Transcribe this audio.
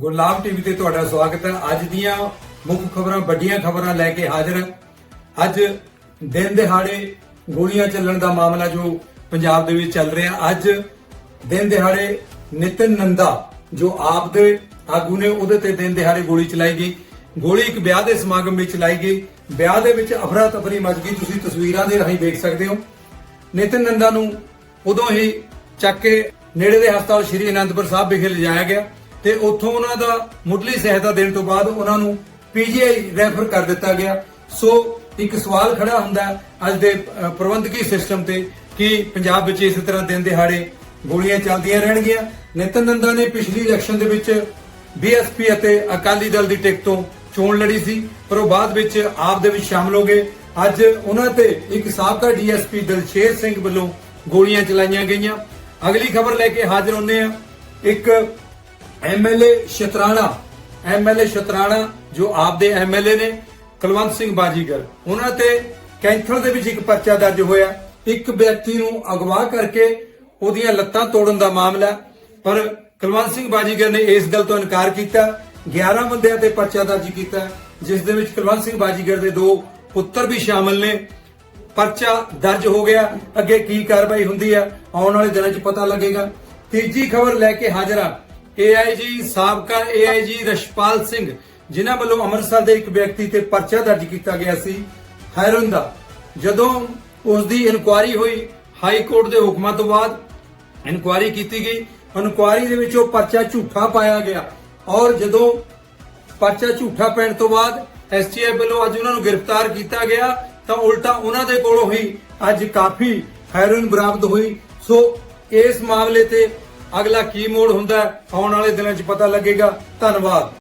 ਗੁਰਲਾਮ TV ਤੇ ਤੁਹਾਡਾ ਸਵਾਗਤ ਹੈ। ਅੱਜ ਦੀਆਂ ਮੁੱਖ ਖਬਰਾਂ, ਵੱਡੀਆਂ ਖਬਰਾਂ ਲੈ ਕੇ ਹਾਜ਼ਰ ਹਾਂ। ਅੱਜ ਦਿਨ ਦਿਹਾੜੇ ਗੋਲੀਆਂ ਚੱਲਣ ਦਾ ਮਾਮਲਾ ਜੋ ਪੰਜਾਬ ਦੇ ਵਿੱਚ ਚੱਲ ਰਿਹਾ ਅੱਜ ਦਿਨ ਦਿਹਾੜੇ ਨਿਤਨ ਨੰਦਾ, ਜੋ ਆਪ ਦੇ ਆਗੂ ਨੇ, ਉਹਦੇ ਤੇ ਦਿਨ ਦਿਹਾੜੇ ਗੋਲੀ ਚਲਾਈ ਗਈ। ਗੋਲੀ ਇੱਕ ਵਿਆਹ ਦੇ ਸਮਾਗਮ ਵਿੱਚ ਚਲਾਈ ਗਈ। ਵਿਆਹ ਦੇ ਵਿੱਚ ਅਫਰਾ ਤਫਰੀ ਮਚ ਗਈ। ਤੁਸੀਂ ਤਸਵੀਰਾਂ ਦੇ ਰਾਹੀਂ ਦੇਖ ਸਕਦੇ ਹੋ। ਨਿਤਨ ਨੰਦਾ ਨੂੰ ਉਦੋਂ ਹੀ ਚੱਕ ਕੇ ਨੇੜੇ ਦੇ ਹਸਪਤਾਲ ਸ਼੍ਰੀ ਅਨੰਦਪੁਰ ਸਾਹਿਬ ਵਿਖੇ ਲਿਜਾਇਆ ਗਿਆ। ਤੇ ਉੱਥੋਂ ਉਹਨਾਂ ਦਾ ਮੁੱਢਲੀ ਸਹਾਇਤਾ ਦੇਣ ਤੋਂ ਬਾਅਦ ਉਹਨਾਂ ਨੂੰ ਪੀਜੀਆਈ ਰੈਫਰ ਕਰ ਦਿੱਤਾ ਗਿਆ। ਸੋ ਇੱਕ ਸਵਾਲ ਖੜਾ ਹੁੰਦਾ ਅੱਜ ਦੇ ਪ੍ਰਬੰਧਕੀ ਸਿਸਟਮ ਤੇ ਕਿ ਪੰਜਾਬ ਵਿੱਚ ਇਸ ਤਰ੍ਹਾਂ ਦਿਨ ਦਿਹਾੜੇ ਗੋਲੀਆਂ ਚੱਲਦੀਆਂ ਰਹਿਣਗੀਆਂ। ਨਿਤਨ ਨੰਦਾ ਨੇ ਪਿਛਲੀ ਇਲੈਕਸ਼ਨ ਦੇ ਵਿੱਚ ਬੀਐਸਪੀ ਅਤੇ ਅਕਾਲੀ ਦਲ ਦੀ ਟਿਕਟ ਤੋਂ ਚੋਣ ਲੜੀ ਸੀ, ਪਰ ਉਹ ਬਾਅਦ ਵਿੱਚ ਆਪ ਦੇ ਵਿੱਚ ਸ਼ਾਮਲ ਹੋ ਗਏ। ਅੱਜ ਉਹਨਾਂ ਤੇ ਇੱਕ ਸਾਬਕਾ ਡੀਐਸਪੀ ਦਲਸ਼ੇਰ ਸਿੰਘ ਵੱਲੋਂ ਗੋਲੀਆਂ ਚਲਾਈਆਂ ਗਈਆਂ। ਅਗਲੀ ਖਬਰ ਲੈ ਕੇ ਹਾਜ਼ਰ ਹੁੰਨੇ ਆ ਇੱਕ ਐਮਐਲਏ ਸ਼ਤਰਾਣਾ ਐਮਐਲਏ ਸ਼ਤਰਾਣਾ ਜੋ ਆਪ ਦੇ ਐਮਐਲਏ ਨੇ, ਕੁਲਵੰਤ ਸਿੰਘ ਬਾਜੀਗਰ। ਉਹਨਾਂ ਤੇ ਕੈਂਥਲ ਦੇ ਵਿੱਚ ਇੱਕ ਪਰਚਾ ਦਰਜ ਹੋਇਆ। ਇੱਕ ਵਿਅਕਤੀ ਨੂੰ ਅਗਵਾ ਕਰਕੇ ਉਹਦੀਆਂ ਲੱਤਾਂ ਤੋੜਨ ਦਾ ਮਾਮਲਾ। ਪਰ ਕੁਲਵੰਤ ਸਿੰਘ ਬਾਜੀਗਰ ਨੇ ਇਸ ਗੱਲ ਤੋਂ ਇਨਕਾਰ ਕੀਤਾ। 11 ਬੰਦਿਆਂ ਤੇ ਪਰਚਾ ਦਰਜ ਕੀਤਾ। ਜਿਸ ਦੇ ਵਿੱਚ ਕੁਲਵੰਤ ਸਿੰਘ ਬਾਜੀਗਰ ਦੇ ਦੋ ਪੁੱਤਰ ਵੀ ਸ਼ਾਮਲ ਨੇ। ਪਰਚਾ ਦਰਜ ਹੋ ਗਿਆ। ਅੱਗੇ ਕੀ ਕਾਰਵਾਈ ਹੁੰਦੀ ਹੈ, ਆਉਣ ਵਾਲੇ ਦਿਨਾਂ 'ਚ ਪਤਾ ਲੱਗੇਗਾ। ਤੀਜੀ ਖਬਰ ਲੈ ਕੇ ਹਾਜ਼ਰ ਆ ਏਆਈਜੀ ਸਾਬਕਾ ਏਆਈਜੀ ਰਸ਼ਪਾਲ ਸਿੰਘ, ਜਿਨ੍ਹਾਂ ਵੱਲੋਂ ਅੰਮ੍ਰਿਤਸਰ ਦੇ ਇੱਕ ਵਿਅਕਤੀ ਤੇ ਪਰਚਾ ਦਰਜ ਕੀਤਾ ਗਿਆ ਸੀ। ਹੈਰਨ ਦਾ ਜਦੋਂ ਉਸ ਦੀ ਇਨਕੁਆਇਰੀ ਹੋਈ, ਹਾਈ ਕੋਰਟ ਦੇ ਹੁਕਮਾਂ ਤੋਂ ਬਾਅਦ ਇਨਕੁਆਇਰੀ ਕੀਤੀ ਗਈ ਇਨਕੁਆਇਰੀ ਦੇ ਵਿੱਚ ਉਹ ਪਰਚਾ ਝੂਠਾ ਪਾਇਆ ਗਿਆ ਔਰ ਜਦੋਂ ਪਰਚਾ ਝੂਠਾ ਪੈਣ ਤੋਂ ਬਾਅਦ ਐਸਟੀਐਫ ਵੱਲੋਂ ਅੱਜ ਉਹਨਾਂ ਨੂੰ ਗ੍ਰਿਫਤਾਰ ਕੀਤਾ ਗਿਆ, ਤਾਂ ਉਲਟਾ ਉਹਨਾਂ ਦੇ ਕੋਲੋਂ ਹੀ ਅੱਜ ਕਾਫੀ ਹੈਰੋਇਨ ਬਰਾਮਦ ਹੋਈ। ਸੋ ਇਸ ਮਾਮਲੇ ਤੇ ਅਗਲਾ ਕੀ ਮੋੜ ਹੁੰਦਾ ਆਉਣ ਵਾਲੇ ਦਿਨਾਂ 'ਚ ਪਤਾ ਲੱਗੇਗਾ। ਧੰਨਵਾਦ।